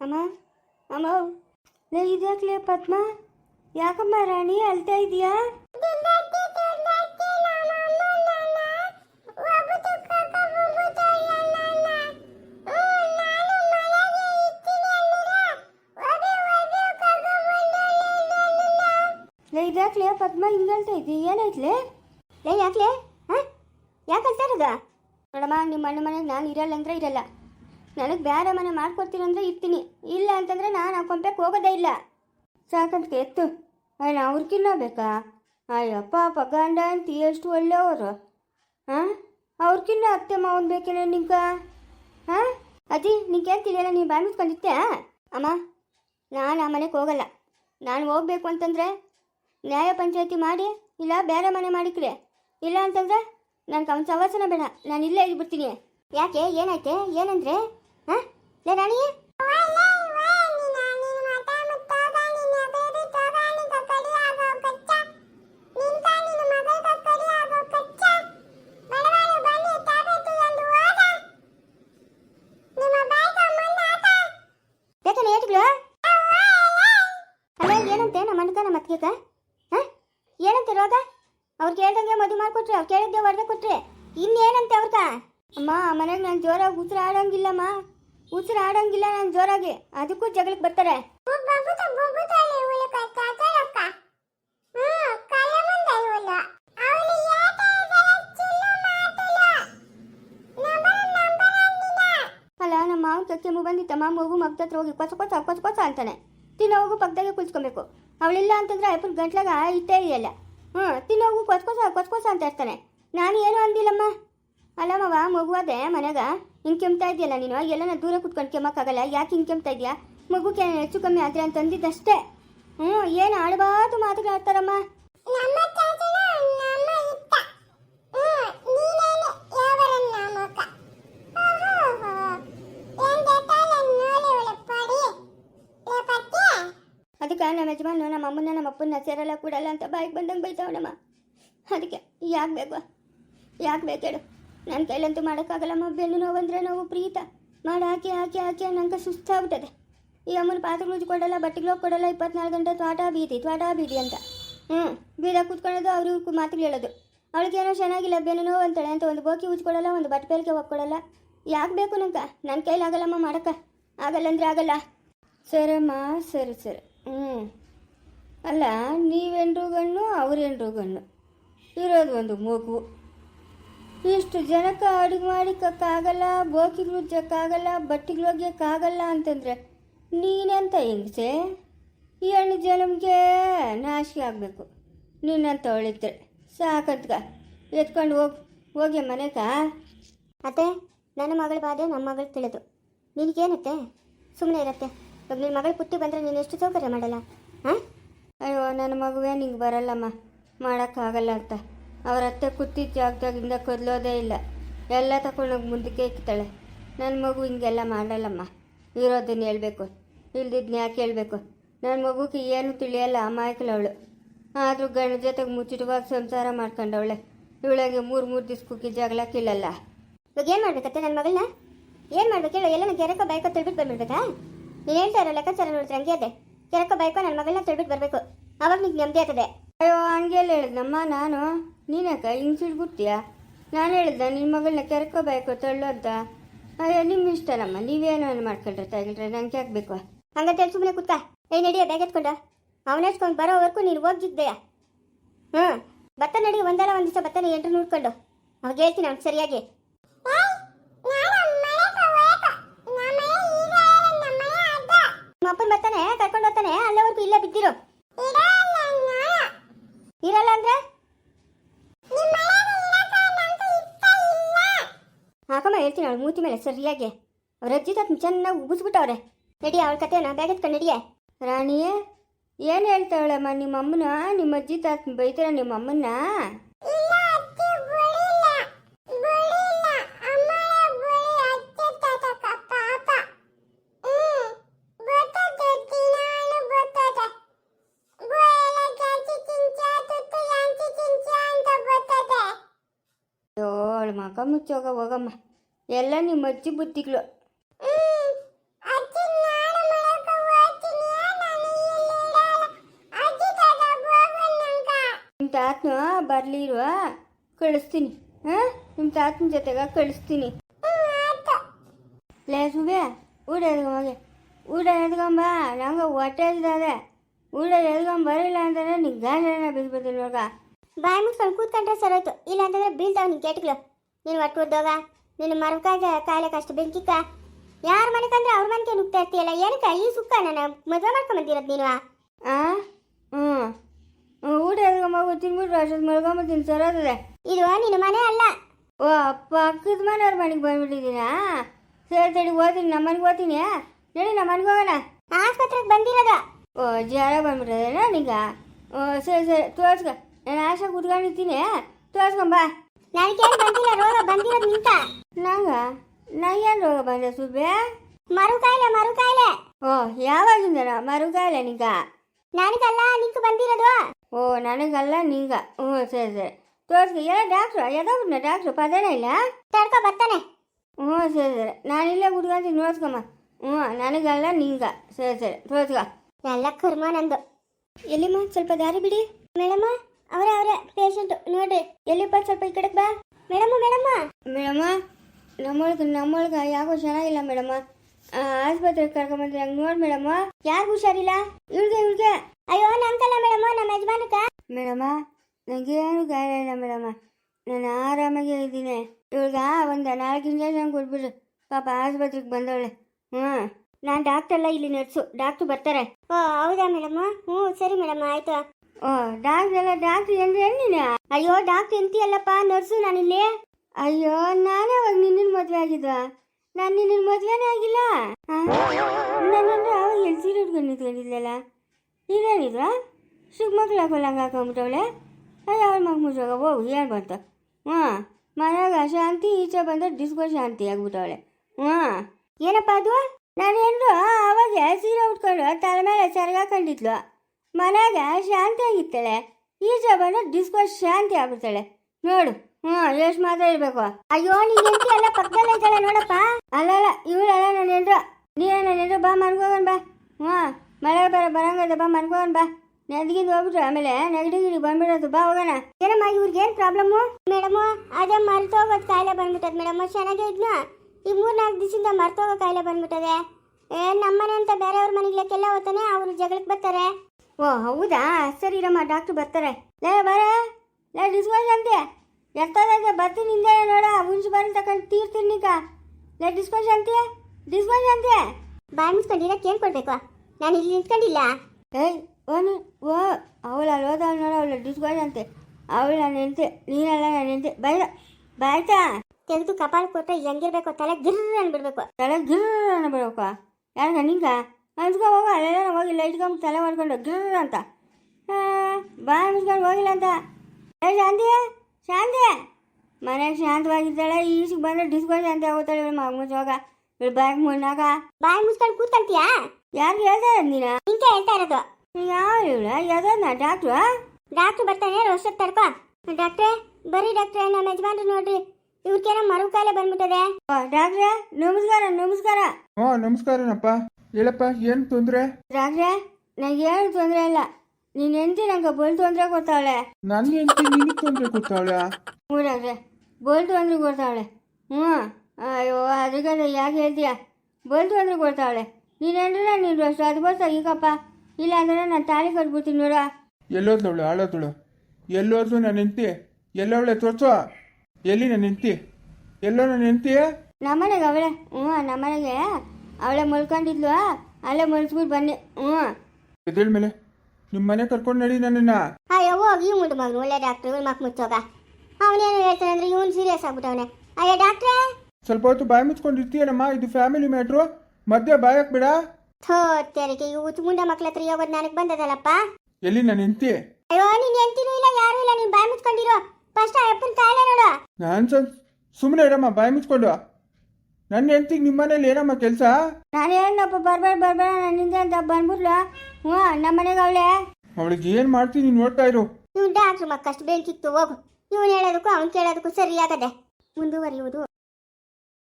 ಅಮ್ಮ ಅಮ್ಮ ಲೇ ಇದ್ಯಾಕ್ಲೆ ಪದ್ಮ ಯಾಕಮ್ಮ ರಾಣಿ ಅಳ್ತಾ ಇದೀಯಾ ಲೇ ಇದ್ಯಾಕ್ಲೆ ಪದ್ಮ ಹಿಂಗೆ ಹೇಳ್ತಾ ಇದ್ದಿ ಏನಾಯ್ತಲೆ? ಲೇ ಯಾಕ್ಲೆ? ಹಾಂ? ಯಾಕೆ ಅಳ್ತಾ ಇರೋದ? ನೋಡಮ್ಮ ನಿಮ್ಮ ಅಣ್ಣ ಮನೆಗೆ ನಾನು ಇರಲ್ಲ ಅಂದ್ರೆ ಇರಲ್ಲ. ನನಗೆ ಬೇರೆ ಮನೆ ಮಾಡ್ಕೊಡ್ತೀರಂದ್ರೆ ಇರ್ತೀನಿ. ಇಲ್ಲ ಅಂತಂದರೆ ನಾನು ಆ ಕೊಂಪೆಗೆ ಹೋಗೋದೇ ಇಲ್ಲ. ಸಾಕಂತ ಎತ್ತು. ಅಯ್ಯ ಅವ್ರಿಗಿನ್ನ ಬೇಕಾ ಅಯ್ಯಪ್ಪ ಪಗಾಂಡ ಗಂಡ ಅಂತ ಎಷ್ಟು ಒಳ್ಳೆಯವರು. ಹಾಂ ಅವ್ರಿಗಿನ್ನ ಅತ್ತೆ ಮಾವನ್ ಬೇಕೇನೆ ನಿಂಗ? ಹಾಂ ಅಜ್ಜಿ, ನಿಂಗೆ ತಿಳಿಯಲ್ಲ ನೀನು ಬಾಯ್ ಅಮ್ಮ, ನಾನು ಆ ಮನೆಗೆ ಹೋಗಲ್ಲ. ನಾನು ಹೋಗ್ಬೇಕು ಅಂತಂದರೆ ನ್ಯಾಯ ಪಂಚಾಯತಿ ಮಾಡಿ, ಇಲ್ಲ ಬೇರೆ ಮನೆ ಮಾಡಿಕ್ರೆ ಇಲ್ಲ ಅಂತಂದರೆ ನನಗೆ ಅವನ ಸವಾಸನ ಬೇಡ. ನಾನು ಇಲ್ಲೇ ಇದ್ಬಿಡ್ತೀನಿ. ಯಾಕೆ, ಏನಾಯ್ತೆ? ಏನಂದ್ರೆ ಹಾಂ ಲೇ ರಾಣಿ. ಅವ್ರು ಕೇಳಿದ್ದೆ ಹೊಡೆದ ಕೊಟ್ರೆ. ಇನ್ನೇನಂತೆ ಅವ್ರಕ ಅಮ್ಮ ಮನೆಗೆ ನಾನು ಜೋರಾಗಿ ಉಸಿರು ಆಡಂಗಿಲ್ಲಮ್ಮ ಉಸಿರು ಆಡಂಗಿಲ್ಲ ನಾನು ಜೋರಾಗಿ. ಅದಕ್ಕೂ ಜಗಳಕ್ಕೆ ಬರ್ತಾರೆ. ಅಲ್ಲ, ನಮ್ಮ ಮಾವನ ಕೆಮ್ಮು ಬಂದಿತ್ತಮ್ಮ ಮಗು ಮಗ್ದ ಹತ್ರ ಹೋಗಿ ಕೊಸ ಕೊಸ ಕೊಸ ಕೊಸ ಅಂತಾನೆ. ತಿನ್ನೋಗು ಪಕ್ಕದಾಗೆ ಕುಳಿಸ್ಕೊಬೇಕು. ಅವಳಿಲ್ಲ ಅಂತಂದ್ರೆ ಅಪ್ಪನ ಗಂಟ್ಲಾಗ ಇಟ್ಟೇ ಇದೆಯಲ್ಲ ಹ್ಞೂ ತಿನ್ನೋಗು ಹೋಗು ಕೊಸ ಕೊಸ ಕೊಸ ಅಂತ ಇರ್ತಾನೆ. ನಾನು ಏನೂ ಅಂದಿಲ್ಲಮ್ಮ? ಅಲ್ಲ ಮವ, ಮಗು ಮನೆಗ. ಹಿಂಗೆ ಕೆಮ್ತಾ ಇದೆಯಲ್ಲ ನೀನು? ಎಲ್ಲನ ದೂರ ಕುತ್ಕೊಂಡು ಕೆಮ್ಮಕ್ಕಾಗಲ್ಲ? ಯಾಕೆ ಹಿಂಗೆ ಕೆಮ್ತಾ ಇದೆಯಾ ಮಗುಗೆ ಹೆಚ್ಚು ಕಮ್ಮಿ ಆದ್ರೆ ಅಂತಂದಿದ್ದಷ್ಟೇ ಹ್ಞೂ ಏನು ಆಡಬಾರ್ದು ಮಾತುಗಳಾಡ್ತಾರಮ್ಮ ಅದಕ್ಕೆ ನಮ್ಮ ಯಜಮಾನ ನಮ್ಮ ಅಮ್ಮನ ನಮ್ಮ ಅಪ್ಪನ ಸೇರಲ್ಲ ಕೂಡಲ್ಲ ಅಂತ ಬಾಯಿಗೆ ಬಂದಂಗೆ ಬೈತಾವಣಮ್ಮ ಅದಕ್ಕೆ ಯಾಕೆ ಬೇಕು? ಯಾಕೆ ಬೇಕೇಳು ನನ್ನ ಕೈಲಂತೂ ಮಾಡೋಕ್ಕಾಗಲ್ಲಮ್ಮ ಬೆನ್ನು ನೋವು ಅಂದರೆ ನೋವು, ಪ್ರೀತ. ಮಾಡಿ, ಹಾಕಿ ಹಾಕಿ ಹಾಕಿ ನಂಗೆ ಸುಸ್ತಾಗ್ಬಿಟ್ಟದೆ. ಈ ಅಮ್ಮನ ಪಾತ್ರೆಗಳು ಉಜ್ಜಿ ಕೊಡಲ್ಲ ಬಟ್ಟೆಗಳು ಕೊಡಲ್ಲ, ಇಪ್ಪತ್ನಾಲ್ಕು ಗಂಟೆ ತ್ವಾಟ ಬೀದಿ ತ್ವಾಟ ಬೀದಿ ಅಂತ. ಹ್ಞೂ ಬೀದಾಗ ಕೂತ್ಕೊಳ್ಳೋದು ಅವ್ರಿಗೂ ಮಾತುಗಳು ಹೇಳೋದು. ಅವಳಿಗೇನೋ ಚೆನ್ನಾಗಿಲ್ಲ, ಬೆನ್ನು ನೋವು ಅಂತಾಳೆ ಅಂತ ಒಂದು ಬೋಕಿ ಉಜ್ಕೊಡಲ್ಲ ಒಂದು ಬಟ್ಟೆ ಬೇಲಿಗೆ ಒಪ್ಕೊಡಲ್ಲ ಯಾಕೆ ಬೇಕು ನಂಗೆ? ನನ್ನ ಕೈಲಾಗಲ್ಲಮ್ಮ ಮಾಡೋಕ್ಕ. ಆಗಲ್ಲ ಅಂದರೆ ಆಗಲ್ಲ. ಸರಮ್ಮ, ಸರಿ ಸರಿ. ಹ್ಞೂ. ಅಲ್ಲ, ನೀವೆನ್ರು ಗಣ್ಣು ಅವ್ರೆಂಡ್ರು ಗಣ್ಣು ಇರೋದು ಒಂದು ಮಗು. ಇಷ್ಟು ಜನಕ್ಕೆ ಅಡುಗೆ ಮಾಡಿಕ್ಕಾಗಲ್ಲ ಬೋಕಿಗಳು ಉಜ್ಜಕ್ಕಾಗಲ್ಲ ಬಟ್ಟೆಗಳು ಒಗೆಯೋಕ್ಕಾಗಲ್ಲ ಅಂತಂದರೆ ನೀನೆಂತ ಹೆಂಗಸೆ? ಈ ಹೆಣ್ಣು ಜನಮ್ಗೆ ನಾಶಿ ಆಗಬೇಕು. ನಿನ್ನಂತ ಹೊಳಿತ್ರೆ ಸಾಕತ್ಗ ಎತ್ಕೊಂಡು ಹೋಗಿ ಹೋಗಿ ಮನೆಗ ಅತ್ತೆ ನನ್ನ ಮಗಳ ಬಾಧೆ ನಮ್ಮ ಮಗಳು ತಿಳಿದು. ನಿನಗೇನತ್ತೆ? ಸುಮ್ಮನೆ ಇರತ್ತೆ. ಇವಾಗ ನಿನ್ನ ಮಗಳು ಪುಟ್ಟಿ ಬಂದರೆ ನೀನು ಎಷ್ಟು ಸೌಕರ್ಯ ಮಾಡಲ್ಲ? ಹಾಂ? ಅಯ್ಯೋ ನನ್ನ ಮಗುವೇ ನಿಂಗೆ ಬರಲ್ಲಮ್ಮ. ಮಾಡೋಕ್ಕಾಗಲ್ಲ ಅಂತ. ಅವ್ರ ಅತ್ತೆ ಕೂತಿದ್ದ ಜಾಗದಾಗಿಂದ ಕದಲೋದೇ ಇಲ್ಲ. ಎಲ್ಲ ತಗೊಂಡೋಗಿ ಮುಂದಕ್ಕೆ ಇಕ್ತಾಳೆ ನನ್ನ ಮಗು ಹಿಂಗೆಲ್ಲ ಮಾಡಲ್ಲಮ್ಮ. ಇರೋದನ್ನು ಹೇಳಬೇಕು. ಇಲ್ದಿದ್ನ ಯಾಕೆ ಹೇಳಬೇಕು? ನನ್ನ ಮಗುಗೆ ಏನು ತಿಳಿಯಲ್ಲ ಅವಳು. ಆದರೂ ಗಂಡ ಜೊತೆಗೆ ಮುಚ್ಚಿಟವಾಗಿ ಸಂಸಾರ ಮಾಡ್ಕೊಂಡವಳೆ. ಇವಳಂಗೆ ಮೂರು ಮೂರು ದಿವ್ಸ ಕುಕ್ಕಿ ಜಗಳ ಕೀಳಲ್ಲ. ಇವಾಗ ಏನು ಮಾಡ್ಬೇಕತ್ತೆ ನನ್ನ ಮಗಳನ್ನ? ಏನು ಮಾಡ್ಬೇಕು? ಹೇಳು ಎಲ್ಲ ಕೆರಕ ಬೈಕೋ ತಿಳ್ಬಿಟ್ಟು ಬಂದ್ಬಿಡ್ಬೇಕಾ? ನೀನು ಹೇಳ್ತಾ ಇರೋ ಲೆಕ್ಕಾಚಾರ ನೋಡಿದ್ರೆ ಹಂಗೆ ಅದೇ ಕೆರಕ ಬೈಕೋ ನನ್ನ ಮಗಳನ್ನ ತಿಳ್ಬಿಟ್ಟು ಬರಬೇಕು. ಅವಾಗ ನಿಂಗೆ ನೆಮ್ಮದಿ ಆಗ್ತದೆ. ಅಯ್ಯೋ ಹಂಗೆಲ್ಲ ಹೇಳಿದ್ನಮ್ಮ ನಾನು. ನೀನಕ್ಕ ಹಿಂಗೆ ಸಿಡ್ಗುತ್ತೀಯಾ ನಾನು ಹೇಳ್ದೆ ನಿನ್ನ ಮಗಳನ್ನ ಕೆರ್ಕೋಬೇಕು, ತಳ್ಳು ಅಂತ. ಅಯ್ಯೋ ನಿಮ್ಮ ಇಷ್ಟನಮ್ಮ. ನೀವೇನೋ ಮಾಡ್ಕೊಂಡ್ರೆ ತಗಿಲ್ರೆ, ನಂಗೆ ಯಾಕೆ ಬೇಕು? ಹಂಗಂತ ಹೇಳಿ ಸುಮ್ಮನೆ ಏ ನಡಿಯ ಬ್ಯಾಗ್ ಎತ್ಕೊಂಡ ಅವನೆಸ್ಕೊಂಡು ಬರೋವರೆಗೂ ನೀನು ಹೋಗಿದ್ದೆಯಾ ಹ್ಞೂ ಭತ್ತ ನಡಿ, ಒಂದಲ್ಲ ಒಂದು ದಿವಸ ಭತ್ತನ ಎಂಟು ನೋಡ್ಕೊಂಡು. ಅವಾಗ ಹೇಳ್ತೀನಿ ಅವ್ನು ಸರಿಯಾಗಿ. ನಿಮ್ಮ ಅಪ್ಪನ ಬರ್ತಾನೆ ಕರ್ಕೊಂಡು ಹೋಗ್ತಾನೆ? ಅಲ್ಲವರೆಗೂ ಇಲ್ಲೇ ಬಿದ್ದಿರು? ಇರಲ್ಲ ಅಂದ್ರೆ? ಹಾಕಮ್ಮ ಹೇಳ್ತೀನಿ ಅವಳು ಮೂತಿ ಮೇಲೆ ಸರಿಯಾಗಿ ಅವ್ರ ಅಜ್ಜಿ ಚೆನ್ನಾಗಿ ಉಗಿಸ್ಬಿಟ್ಟವ್ರೆ. ನಡಿ, ಅವಳ ಕತೆನ ಬ್ಯಾಗ್ ಎತ್ಕೊಂಡು ನಡಿಯೇ. ರಾಣಿಯೇ, ಏನು ಹೇಳ್ತಾವಳಮ್ಮ ನಿಮ್ಮ ಅಮ್ಮನ ನಿಮ್ಮ ಅಜ್ಜಿ ತಾತ ಬೈತಾರ ನಿಮ್ಮ ಅಮ್ಮನ್ನ ಮುಚ್ಚೋಗ ಹೋಗಮ್ಮ ಎಲ್ಲ ನಿಮ್ಮ ಅಜ್ಜಿ ಬುತ್ತಿಗಳು ನಿಮ್ಮ ತಾತನ ಬರ್ಲಿರುವ ಕಳಿಸ್ತೀನಿ. ಹಾಂ? ನಿಮ್ಮ ತಾತನ ಜೊತೆಗೆ ಕಳಿಸ್ತೀನಿ. ಲೇ ಸುಬೆ ಊಟ ಎದ್ಕೊಂಬಗೆ ಊಟ ಎದ್ಕೊಂಬ ನಂಗೆ ಹೊಟ್ಟೆ ಇದ್ದಾರೆ ಊಟ ಎದ್ಕೊಂಡ್ ಬರಲಿಲ್ಲ ಅಂತಂದ್ರೆ ನಿಗ್ಗಾನ ಬಿದ್ಬಿಡ್ತೀನಿ ಇವಾಗ. ಬಾಯಿ ಮುಗಿಸ್ಕೊಂಡು ಕೂತ್ಕೊಂಡ್ರೆ ಸರೋಯ್ತು ಇಲ್ಲ ಅಂತಂದ್ರೆ ಬೀಳ್ತಾವ ನಿನ್ ಗೇಟ್ಗಳು ನೀನು ಒಟ್ಟು ಉದ್ದೋಗ ನಿನ್ನ ಮರಕಾಯ ಕಾಲಕ್ಕೆ ಕಷ್ಟ ಬೆಂಕಿಕ್ಕ. ಯಾರ ಮನೆ ಅಂದ್ರೆ ಅವ್ರ ಮನೆಗೆ ನುಗ್ತಾ ಇರ್ತೀಯಲ್ಲ ಏನಕ್ಕ ಈ ಸುಕ್ಕ ನಾನು ಮದುವೆ ಮಾಡ್ಕೊಂಡ್ ಬಂದಿರೋದು ನೀನು? ಆ? ಹ್ಞೂ. ಊಟ ಎದ್ಕೊಂಬ ತಿನ್ಬಿಟ್ಟು ಅಷ್ಟೊತ್ತು ಮಲ್ಕೊಂಬತ್ತೀನಿ ಸರೋತದೆ ಇದು ನಿನ್ನ ಮನೆ ಅಲ್ಲ. ಓ ಅಪ್ಪ ಅಕ್ಕದ ಮನೆಯವ್ರ ಮನೆಗೆ ಬಂದ್ಬಿಟ್ಟಿದ್ದೀನಾ? ಸರಿ ತಡಿ ಓದ್ತೀನಿ ನಮ್ಮ ಮನೆಗೆ ಓದ್ತೀನಿ ನೋಡಿ ನಮ್ಮ ಮನೆಗೆ ಹೋಗೋಣ. ಆಸ್ಪತ್ರೆಗೆ ಬಂದಿರೋದ. ಓ ಜ್ವರ ಬಂದ್ಬಿಟ್ಟದೇನಾ ನಿಂಗ ಓ ಸರಿ ಸರಿ ತೋರ್ಸ್ಕ. ನಾನು ಆಶಾ ಕುತ್ಕೊಂಡಿರ್ತೀನಿ ತೋರ್ಸ್ಕೊಂಬ. ಬಂದಿಲ್ಲ ರೋಗ ಬಂದಿರೋದು ನಿಂತ? ನಂಗ? ನಂಗೇನು ರೋಗ ಬಂದೆ ಸುಬ್ಬೆ ಮರುಕಾಯಿಲೆ ಮರುಕಾಯಿಲೆ. ಮರು ಕಾಯಿಲೆ ಓ ಯಾವಾಗಿಂದನ ಮರುಕಾಯಿಲೆ ನಿಂಗ? ನನಗಲ್ಲ ನಿಂಗೆ ಬಂದಿರೋದು. ಓ ನನಗಲ್ಲ ನಿಂಗ. ಹ್ಞೂ ಸರಿ ಸರಿ. ತೋರ್ಸ್ಕ ಎಲ್ಲ ಡಾಕ್ಟ್ರು ಯಾವ್ದಾಗ್ಬಿಟ್ನ ಡಾಕ್ಟ್ರು ಪದನೇ ಇಲ್ಲ? ತಡ್ಕೊ ಬರ್ತಾನೆ. ಹ್ಞೂ ಸರಿ ಸರಿ. ನಾನು ಇಲ್ಲೇ ಕುತ್ಕೊಂತೀನಿ ನೋಡ್ಸ್ಕೊಮ್ಮ ಹ್ಞೂ ನನಗಲ್ಲ ನಿಂಗ. ಸರಿ ಸರಿ. ತೋರ್ಸ್ಕ. ಎಲ್ಲ ಕರ್ಮ ನಂದು. ಎಲ್ಲಿಮ್ಮ? ಸ್ವಲ್ಪ ದಾರಿ ಬಿಡಿ. ಮೇಡಮ್ಮ ಅವರೇ ಅವರೇ ಪೇಷಂಟ್ ನೋಡ್ರಿ ಎಲ್ಲಿಪ್ಪ? ಸ್ವಲ್ಪ ಈ ಕಡೆಗೆ ಬಾ. ಮೇಡಮ್ಮ ಮೇಡಮ್ಮ ಮೇಡಮ್ಮ ನಮ್ಮೊಳಗೆ ನಮ್ಮೊಳಗೆ ಯಾಕೋ ಚೆನ್ನಾಗಿಲ್ಲ ಮೇಡಮ್ಮ ಆಸ್ಪತ್ರೆಗೆ ಕರ್ಕೊಂಬಂದ್ರೆ ಹಂಗೆ ನೋಡಿ ಮೇಡಮ್ಮ ಯಾರಿಗೂ ಹುಷಾರಿಲ್ಲ ಇವ್ಳಿಗೆ ಇವ್ಳಿಗೆ. ಅಯ್ಯೋ ನಂಗಲ್ಲ ಮೇಡಮ್ಮ ನಮ್ಮ ಯಜಮಾನಕ ಮೇಡಮ್ಮ ನನಗೇನು ಗಾಯ ಇಲ್ಲ ಮೇಡಮ್ಮ ನಾನು ಆರಾಮಾಗಿ ಇದ್ದೀನಿ. ಇವ್ಳಿಗೆ ಒಂದು ನಾಲ್ಕು ಇಂಜೆಕ್ಷನ್ ಕೊಟ್ಬಿಡ್ರಿ ಪಾಪ ಆಸ್ಪತ್ರೆಗೆ ಬಂದವಳೆ. ಹ್ಞೂ ನಾನು ಡಾಕ್ಟರ್ ಅಲ್ಲ, ಇಲ್ಲಿ ನರ್ಸು. ಡಾಕ್ಟ್ರು ಬರ್ತಾರೆ. ಓ ಹೌದಾ ಮೇಡಮ್ಮ ಹ್ಞೂ ಸರಿ ಮೇಡಮ್, ಆಯ್ತು? ಓ ಡಾಕ್ಟರ್ ಅಲ್ಲ ಡಾಕ್ಟ್ರ್ ಏನ್ರಿ ನೀನು ಅಯ್ಯೋ ಡಾಕ್ಟರ್ ಎಂತಿಯಲ್ಲಪ್ಪ ನರ್ಸು ನಾನಿಲ್ಲಿ. ಅಯ್ಯೋ, ನಾನೇ ಅವಾಗ ನಿನ್ನ ಮದುವೆ ಆಗಿದ್ವ? ನಾನು ನಿನ್ನ ಮದುವೆನೇ ಆಗಿಲ್ಲ. ನನ್ನಂದ್ರೆ ಅವಾಗ ಎಲ್ಲಿ ಸೀರೆ ಉಟ್ಕೊಂಡು ನಿಂತ್ಕೊಂಡಿದ್ಲಲ್ಲ? ಇದೇನಿದ್ರ ಚಿಕ್ಕ ಮಕ್ಳು ಹಾಕೋಲ್ಲ ಹಂಗೆ ಹಾಕೊಂಬಿಟ್ಟವಳೆ ಅಯ್ಯ ಅವ್ರ ಮಗ ಮುಚ್ಚೋಗ ಹೋಗು, ಏನು ಬಂತು? ಹಾಂ ಮನೆಯಾಗ ಶಾಂತಿ, ಈಚೆ ಬಂದ ಡಿಸ್ಕೋ ಶಾಂತಿ ಆಗ್ಬಿಟ್ಟವಳೆ ಹಾಂ ಏನಪ್ಪ ಅದು? ಏನು ಅವಾಗ ಸೀರೆ ಉಟ್ಕೊಂಡು ತಲೆ ಮೇಲೆ ಸೆರಗ ಹಾಕೊಂಡಿದ್ಲು. ಮನ್ಯಾಗ ಶಾಂತಿ ಆಗಿತ್ತಾಳೆ ಈಜ ಬಂದ್ರೆ ಡಿಸ್ಕೋ ಶಾಂತಿ ಆಗ್ಬಿಡ್ತಾಳೆ. ನೋಡು, ಹ್ಞೂ, ಎಷ್ಟು ಮಾತಾಡಿರ್ಬೇಕು ಅಯ್ಯೋ, ನೀನ್ ಎಂತಿ ಎಲ್ಲ ಪಕ್ಕದಲ್ಲೇ ಇದ್ದಾಳೆ ನೋಡಪ್ಪ. ಅಲ್ಲಲ್ಲ, ಇವಳಲ್ಲ ನನ್ನ ಹೆಂಡ್ರು. ನೀನ ನನ್ನ ಹೆಂಡ್ರು, ಬಾ ಮನ್ಕೋಗನ್ ಬಾ. ಹ್ಞೂ, ಮಳೆ ಬರ ಬರಂಗದ ಬಾ ಮನ್ಕೋಗನ್ ಬಾ. ನೆದ್ಗಿಂದ ಹೋಗ್ಬಿಟ್ರು, ಆಮೇಲೆ ನೆಗಡಿ ಗಿಡಿ ಬಂದ್ಬಿಡೋದು, ಬಾ, ಹೋಗೋಣ. ಏನಮ್ಮ, ಇವ್ರಿಗೆ ಏನ್ ಪ್ರಾಬ್ಲಮ್ಮು ಮೇಡಮ್, ಅದೇ ಮರ್ತೋಗೋದ್ ಕಾಯಿಲೆ ಬಂದ್ಬಿಟ್ಟದ ಮೇಡಮ್, ಚೆನ್ನಾಗೇ ಇದ್ನ? ಈ ಮೂರ್ನಾಲ್ಕು ದಿವಸದಿಂದ ಮರ್ತೋಗೋ ಕಾಯಿಲೆ ಬಂದ್ಬಿಟ್ಟದೆ. ಏ, ನಮ್ಮನೆ ಅಂತ ಬೇರೆಯವ್ರ ಮನೆಗ್ಲಕ್ಕೆಲ್ಲ ಹೋಗ್ತಾನೆ, ಅವ್ರು ಜಗಳಕ್ಕೆ ಬರ್ತಾರೆ. ಓ ಹೌದಾ? ಸರಿ ಇರಮ್ಮ ಡಾಕ್ಟ್ರು ಬರ್ತಾರೆ. ಲೇ ಬರ. ಲೇ ಡಿಸ್ಕೋಶ್ ಅಂತೆ ಎರ್ತದಂತೆ ಬರ್ತೀನಿ ಹಿಂದೆ ನೋಡ ಹುಂಚು ಬಂದು ತಕೊಂಡು ತೀರ್ತೀನಿ ಈಗ. ಲೇ ಡಿಸ್ಕೋಶ್ ಅಂತೆ ಡಿಸ್ಕೋಶ್ ಅಂತೆ ಬಾಯ್ ಮುಚ್ಕೊಂಡಿರ ಏನ್ ಕೊಡ್ಬೇಕು? ನಾನು ಇಲ್ಲಿ ನಿಂತ್ಕೊಂಡಿಲ್ಲ. ಏಯ್ ಓನು ಓ ಅವಳ ಅಲ್ಲಿ ನೋಡ ಅವಳು ಡಿಸ್ಕೋಶ್ ಅಂತೆ ಅವಳ ನಾನು ಹೆಂಡ್ತಿ ನೀನಲ್ಲ ನಾನು ಹೆಂಡ್ತಿ ಬೈದ ಬಾಯ್ತಾ ತೆಗೆದು ಕಪಾಲ ಕೊಟ್ಟರೆ ಹೆಂಗಿರ್ಬೇಕು? ತಲೆ ಗಿರ್ರ ಅನ್ಬಿಡ್ಬೇಕು. ತಲೆ ಗಿರ್ರ ಅನ್ಬಿಡ್ಬೇಕು. ಯಾರ ನಿಂಗ? ಅನ್ಸ್ಕೊ ಅಲ್ಲೆಲ್ಲ ಅಲ್ಲೆಲ್ಲ ಹೋಗಿ ಲೈಟ್ಕೊಂಬ ತಲೆ ಮಾಡ್ಕೊಂಡು ಗಿರ್ರ ಅಂತ. ಬಾಯ್ ಅನ್ಸ್ಕೊಂಡು ಹೋಗಿಲ್ಲ ಅಂತ. ಏ ಶಾಂತಿ ಶಾಂತಿ. ಮನೆಗೆ ಶಾಂತವಾಗಿದ್ದಾಳೆ. ಈಸಿಗೆ ಬಂದ್ರೆ ಡಿಸ್ಕೋ ಶಾಂತಿ ಆಗುತ್ತಾಳೆ. ಇವಳು ಮಗ ಮುಚ್ಚೋಗ ಇವಳು ಬಾಯ್ಗೆ ಮುನ್ನಾಗ ಬಾಯಿ ಮುಚ್ಕೊಂಡು ಕೂತಂತೀಯಾ? ಯಾರು ಹೇಳ್ತಾರೆ ನೀನು? ನಿಂತ ಹೇಳ್ತಾ ಇರೋದು. ಯಾವ ಇವಳ? ಯಾವ್ದನ್ನ ಡಾಕ್ಟ್ರು? ಡಾಕ್ಟ್ರ್ ಬರ್ತಾನೆ ರೋಷಕ್ ತಡ್ಕೊ. ಡಾಕ್ಟ್ರೆ ಬರೀ ಡಾಕ್ಟ್ರೇ ನಮ್ಮ ಯಜಮಾನ್ರು ನೋಡ್ರಿ. ಇವ್ರಿಗೇನೋ ಮರು ಕಾಯಿಲೆ ಬಂದ್ಬಿಟ್ಟದೆ. ಓ ಡಾಕ್ಟ್ರೇ ನಮಸ್ಕಾರ ನಮಸ್ಕಾರ. ಹ್ಞೂ ನಮಸ್ಕಾರನಪ್ಪ. ಹೇಳಪ್ಪ ಏನು ತೊಂದರೆ? ರಾಜ್ರೆ ನಂಗೆ ಏನು ತೊಂದರೆ ಇಲ್ಲ. ನೀನು ಹೆಂಡತಿ ನಂಗೆ ಬೋಲ್ ತೊಂದರೆ ಕೊಡ್ತಾಳೆ ನನ್ನ ಹೆಂಡತಿ ನಿನಗೆ ತೊಂದರೆ ಕೊಡ್ತಾಳೆ ಹ್ಞೂ ಬೋಲ್ ತೊಂದ್ರೆ ಕೊಡ್ತಾಳೆ ಕೊಡ್ತಾವಳೆ. ಹ್ಞೂ ಅಯ್ಯೋ ಅದಕ್ಕೆ ಯಾಕೆ ಹೇಳ್ತೀಯ? ಬೋಲ್ ಅಂದ್ರೆ ಕೊಡ್ತಾವಳೆ. ನೀನೇನ್ರ ನೀನು ಅಷ್ಟು ಅದಕ್ಕೋಸ್ಕರ ಈಗಪ್ಪ. ಇಲ್ಲ ಅಂದ್ರೆ ನಾನು ತಾಳಿ ಕಟ್ಬಿಡ್ತೀನಿ ನೋಡ. ಎಲ್ಲೋದ್ಲವಳು ಆಳೋದಳು ಎಲ್ಲೋದ್ಲು ನನ್ನ ಹೆಂಡತಿ? ಎಲ್ಲವಳೆ ತೋರ್ಸೋ. ಎಲ್ಲಿ ನನ್ನ ಹೆಂಡತಿ? ಎಲ್ಲೋ ನನ್ನ ಹೆಂಡತಿ? ನಮ್ಮನೆಗೆ ಅವಳೆ. ಹ್ಞೂ ನಮ್ಮನೆಗೆ. ಅವಳೆ ಮಲ್ಕೊಂಡಿದ್ಲು ಅಲ್ಲೇ ಮಲ್ಸ್ಬಿಟ್ಟು ಬನ್ನಿ. ಹ್ಞೂ. ಎದ್ದೇಳ ಮೇಲೆ. ನಿಮ್ಮ ಮನೆ ಕರ್ಕೊಂಡು ನಡಿ ನನ್ನ ಅಯ್ಯೋ ಹೋಗಿ ಈ ಮುಂದೆ ಮಗನು? ಒಳ್ಳೆ ಡಾಕ್ಟ್ರು ಇವ್ನು ಮಕ್ ಮುಚ್ಚೋಗ. ಅವನೇನು ಹೇಳ್ತಾನೆ ಅಂದ್ರೆ ಇವನು ಸೀರಿಯಸ್ ಆಗ್ಬಿಟ್ಟವನೆ. ಅಯ್ಯ ಡಾಕ್ಟ್ರೇ ಸ್ವಲ್ಪ ಹೊತ್ತು ಬಾಯಿ ಮುಚ್ಕೊಂಡು ಇರ್ತೀಯನಮ್ಮ? ಇದು ಫ್ಯಾಮಿಲಿ ಮ್ಯಾಟ್ರು ಮಧ್ಯೆ ಬಾಯಕ್ ಬೇಡ ಥೋ ತೆರಿಗೆ ಇವು ಮುಂಡೆ ಮಕ್ಳ ಹತ್ರ ಯೋಗದ ನನಗೆ ಬಂದದಲ್ಲಪ್ಪ? ಎಲ್ಲಿ ನನ್ನ ಹೆಂಡತಿ? ಅಯ್ಯೋ ನೀನ್ ಎಂತಿನೂ ಇಲ್ಲ ಯಾರು ಇಲ್ಲ. ನೀನ್ ಬಾಯ್ ಮುಚ್ಕೊಂಡಿರೋ. ಫಸ್ಟ್ ಆ ಅಪ್ಪನ ಕಾಯಿಲೆ ನೋಡು. ನಾನು ಸುಮ್ಮನೆ ಇರಮ್ಮ ಬಾಯಿ ಮುಚ್ಕೊಂಡು. ನನ್ನ ಹೆಂಡತಿಗೆ ನಿಮ್ಮ ಮನೇಲಿ ಏನಮ್ಮ ಕೆಲಸ? ನಾನು ಏನಪ್ಪ ಬರ್ಬೇಡ ಬರ್ಬೇಡ ನನ್ನಿಂದ ಅಂತ ಬಂದ್ಬಿಡ್ಲ ಹ್ಞೂ ನಮ್ಮ ಮನೆಗೆ ಅವಳೆ. ಅವಳಿಗೆ ಏನು ಮಾಡ್ತೀನಿ ನೋಡ್ತಾ ಇರು. ಇವ್ನು ಡಾಕ್ಟ್ರ್ ಮಕ್ಕಷ್ಟು ಬೆಂಕಿತ್ತು ಹೋಗು. ಇವನು ಹೇಳೋದಕ್ಕೂ ಅವ್ನು ಕೇಳೋದಕ್ಕೂ ಸರಿಯಾಗದೆ. ಮುಂದುವರಿಯುವುದು.